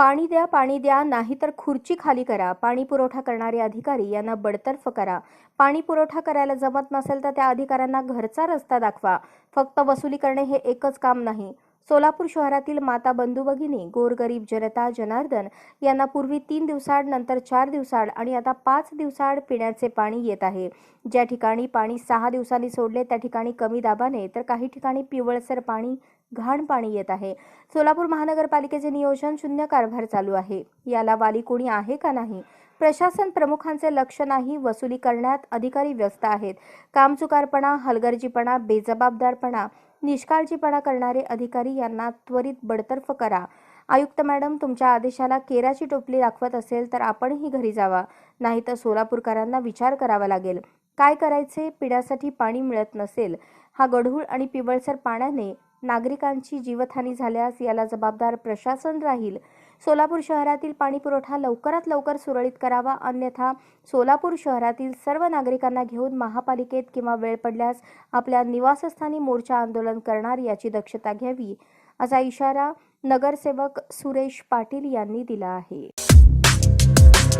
पाणी द्या पाणी द्या नाहीतर खुर्ची खाली करा. पाणी पुरवठा करणारे अधिकारी यांना बडतर्फ करा. पाणी पुरवठा करायला जमत नसेल तर त्या अधिकाऱ्यांना घरचा रस्ता दाखवा. फक्त वसुली करणे हे एकच काम नाही. सोलापूर शहरातील माता बंधू भगिनी गोरगरीब जनता जनार्दन यांना पूर्वी तीन दिवसाड नंतर चार दिवसाड आणि आता पाच दिवसाड पिण्याचे पाणी येत आहे. ज्या ठिकाणी पाणी सहा दिवसांनी सोडले त्या ठिकाणी कमी दाबाने तर काही ठिकाणी पिवळसर पाणी घाण पाणी येत आहे. सोलापूर महानगरपालिकेचे नियोजन शून्य कारभार चालू आहे. याला वाली कोणी आहे का नाही? प्रशासन प्रमुखांचे लक्ष नाही वसुली करण्यात अधिकारी व्यस्त आहेत. कामचुकारपणा हलगर्जीपणा बेजबाबदारपणा निष्काळजीपणा करणारे अधिकारी यांना त्वरित बडतर्फ करा. आयुक्त मॅडम तुमच्या आदेशाला केराची टोपली दाखवत असेल तर आपणही घरी जावा. नाही तर सोलापूरकरांना विचार करावा लागेल. काय करायचे? पिण्यासाठी पाणी मिळत नसेल. हा गढूळ आणि पिवळसर पाण्याने नागरिकांची जीवतहानी झाल्यास याला जबाबदार प्रशासन राहील. सोलापूर शहरातील पाणी पुरवठा लवकरात लवकर सुरळीत करावा अन्यथा सोलापूर शहरातील सर्व नागरिकांना घेऊन महापालिकेत किंवा वेळ पडल्यास आपल्या निवासस्थानी मोर्चा आंदोलन करणार याची दक्षता घ्यावी असा इशारा नगरसेवक सुरेश पाटील यांनी दिला आहे.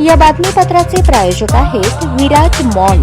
या बातमीपत्राचे प्रायोजक आहेत विराज मॉल.